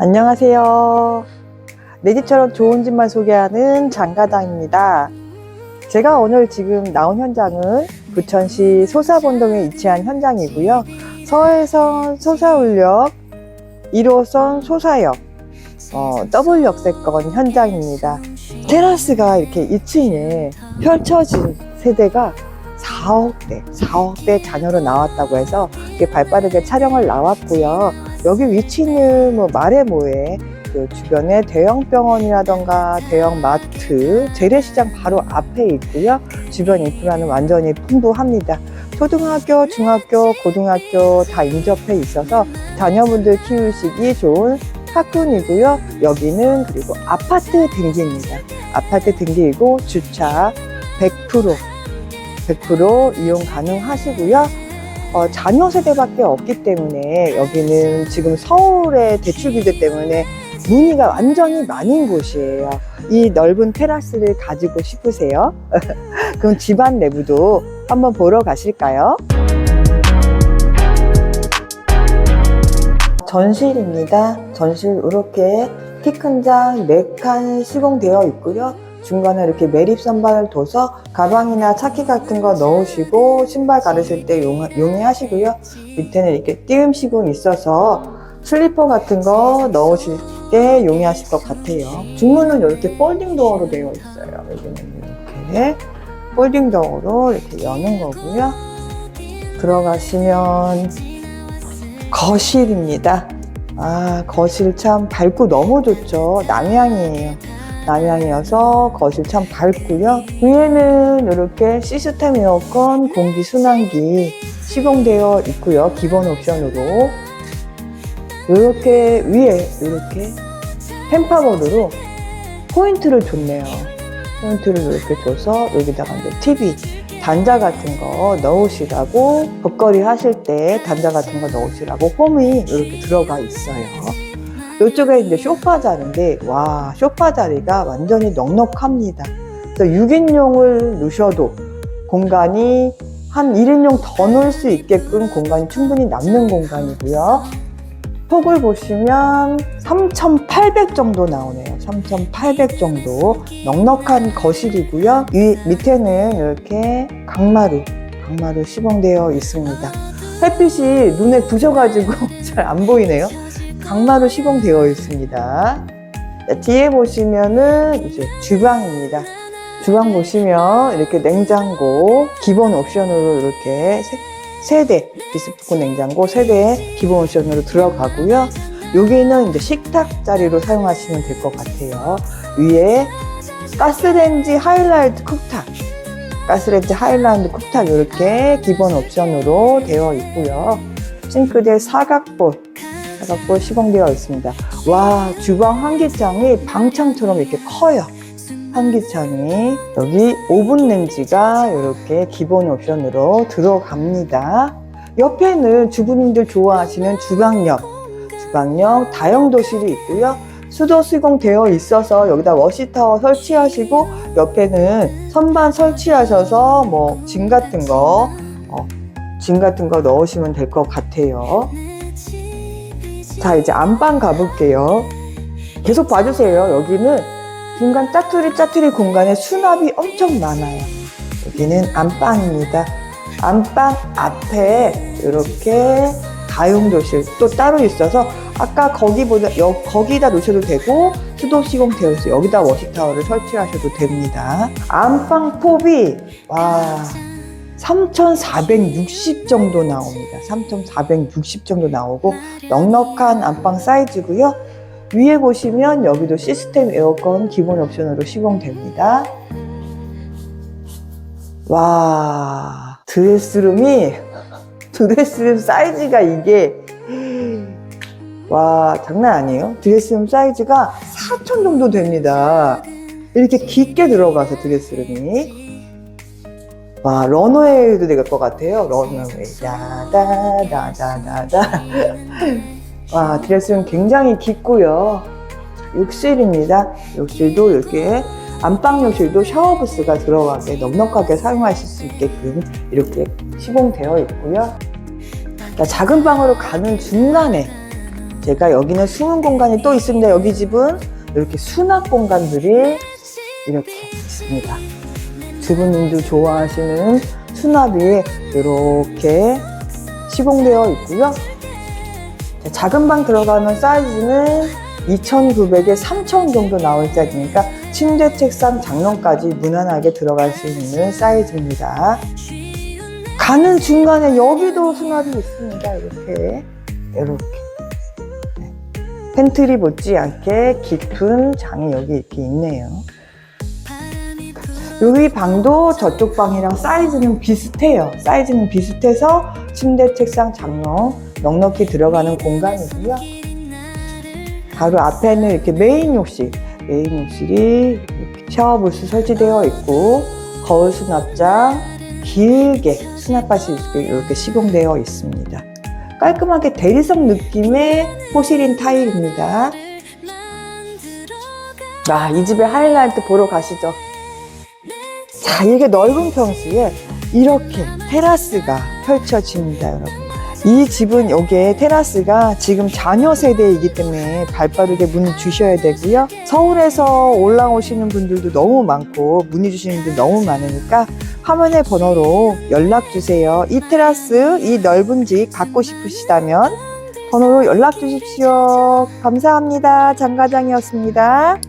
안녕하세요. 내 집처럼 좋은 집만 소개하는 장가당입니다. 제가 오늘 지금 나온 현장은 부천시 소사본동에 위치한 현장이고요. 서해선 소사울역 1호선 소사역 어, 더블 역세권 현장입니다. 테라스가 이렇게 2층에 펼쳐진 세대가 4억대, 4억대 자녀로 나왔다고 해서 발빠르게 촬영을 나왔고요. 여기 위치는 뭐 말해모에 그 주변에 대형 병원이라던가 대형 마트, 재래시장 바로 앞에 있고요. 주변 인프라는 완전히 풍부합니다. 초등학교, 중학교, 고등학교 다 인접해 있어서 자녀분들 키우시기 좋은 학군이고요. 여기는 그리고 아파트 등기입니다. 아파트 등기이고 주차 100% 100% 이용 가능하시고요. 어, 자녀 세대밖에 없기 때문에 여기는 지금 서울의 대출기대 때문에 문의가 완전히 많은 곳이에요. 이 넓은 테라스를 가지고 싶으세요? 그럼 집안 내부도 한번 보러 가실까요? 전실입니다. 전실 이렇게 키 큰 장 4칸 시공되어 있고요. 중간에 이렇게 매립 선반을 둬서 가방이나 차키 같은 거 넣으시고 신발 가르실 때 용, 용이하시고요. 밑에는 이렇게 시공이 있어서 슬리퍼 같은 거 넣으실 때 용이하실 것 같아요. 중문은 이렇게 폴딩 도어로 되어 있어요. 여기는 이렇게 폴딩 도어로 이렇게 여는 거고요. 들어가시면 거실입니다. 아, 거실 참 밝고 너무 좋죠. 남향이에요. 남향이어서 거실 참 밝고요. 위에는 이렇게 시스템 에어컨, 공기 순환기 시공되어 있고요. 기본 옵션으로. 이렇게 위에 이렇게 펜파보드로 포인트를 줬네요. 포인트를 이렇게 줘서 여기다가 이제 TV, 단자 같은 거 넣으시라고 벅거리 하실 때 단자 같은 거 넣으시라고 홈이 이렇게 들어가 있어요. 이쪽에 이제 쇼파 자리인데 와 쇼파 자리가 완전히 넉넉합니다. 그래서 6인용을 넣으셔도 공간이 한 1인용 더 넣을 수 있게끔 공간이 충분히 남는 공간이고요. 폭을 보시면 3,800 정도 나오네요. 3,800 정도 넉넉한 거실이고요. 위 밑에는 이렇게 강마루, 강마루 시공되어 있습니다. 햇빛이 눈에 부셔가지고 잘 안 보이네요. 강마루 시공되어 있습니다. 자, 뒤에 보시면은 이제 주방입니다. 주방 보시면 이렇게 냉장고 기본 옵션으로 이렇게 세, 세대 비스포크 냉장고 세대 기본 옵션으로 들어가고요. 여기는 이제 식탁 자리로 사용하시면 될 것 같아요. 위에 가스레인지 하이라이트 쿡탑 가스레인지 하이라이트 쿡탑 이렇게 기본 옵션으로 되어 있고요. 싱크대 사각볼 사각볼 시공되어 있습니다. 와 주방 환기창이 방창처럼 이렇게 커요. 환기창이 여기 오븐 렌지가 이렇게 기본 옵션으로 들어갑니다. 옆에는 주부님들 좋아하시는 주방역, 주방역 다용도실이 있고요. 수도 시공되어 있어서 여기다 워시타워 설치하시고 옆에는 선반 설치하셔서 뭐 짐 같은 거, 어, 짐 같은 거 넣으시면 될 것 같아요. 자 이제 안방 가볼게요. 계속 봐주세요. 여기는 중간 짜투리 짜투리 공간에 수납이 엄청 많아요. 여기는 안방입니다. 안방 앞에 이렇게 다용도실 또 따로 있어서 아까 거기보다 여, 거기다 놓으셔도 되고 수도 시공 되어 있어요. 여기다 워시타워를 설치하셔도 됩니다. 안방 폭이 와 3,460 정도 나옵니다. 3,460 정도 나오고 넉넉한 안방 사이즈고요. 위에 보시면 여기도 시스템 에어컨 기본 옵션으로 시공됩니다. 와, 드레스룸이, 드레스룸 사이즈가 이게, 와, 장난 아니에요. 드레스룸 사이즈가 4천 정도 됩니다. 이렇게 깊게 들어가서 드레스룸이. 와, 런웨이도 될 것 같아요. 런웨이. 다다다다다다. 와, 드레스룸 굉장히 깊고요. 욕실입니다. 욕실도 이렇게 안방 욕실도 샤워 부스가 들어가게 넉넉하게 사용하실 수 있게끔 이렇게 시공되어 있고요. 자, 작은 방으로 가는 중간에 제가 여기는 숨은 공간이 또 있습니다. 여기 집은 이렇게 수납 공간들이 이렇게 있습니다. 주부님도 좋아하시는 수납이 이렇게 시공되어 있고요. 자, 작은 방 들어가면 사이즈는 2,900에 3,000 정도 나올 사이즈니까 침대, 책상, 장롱까지 무난하게 들어갈 수 있는 사이즈입니다. 가는 중간에 여기도 수납이 있습니다. 이렇게, 이렇게. 네. 팬트리 못지않게 깊은 장이 여기 이렇게 있네요. 여기 방도 저쪽 방이랑 사이즈는 비슷해요. 사이즈는 비슷해서 침대, 책상, 장롱 넉넉히 들어가는 공간이고요. 바로 앞에는 이렇게 메인 욕실, 메인 욕실이 이렇게 샤워 부스 설치되어 있고 거울 수납장 길게 수납할 수 있게 이렇게 시공되어 있습니다. 깔끔하게 대리석 느낌의 포시린 타일입니다. 아, 이 집의 하이라이트 보러 가시죠. 자, 이게 넓은 평수에 이렇게 테라스가 펼쳐집니다, 여러분. 이 집은 여기에 테라스가 지금 자녀 세대이기 때문에 발 빠르게 문의 주셔야 되고요. 서울에서 올라오시는 분들도 너무 많고 문의 주시는 분들 너무 많으니까 화면의 번호로 연락 주세요. 이 테라스, 이 넓은 집 갖고 싶으시다면 번호로 연락 주십시오. 감사합니다. 장과장이었습니다.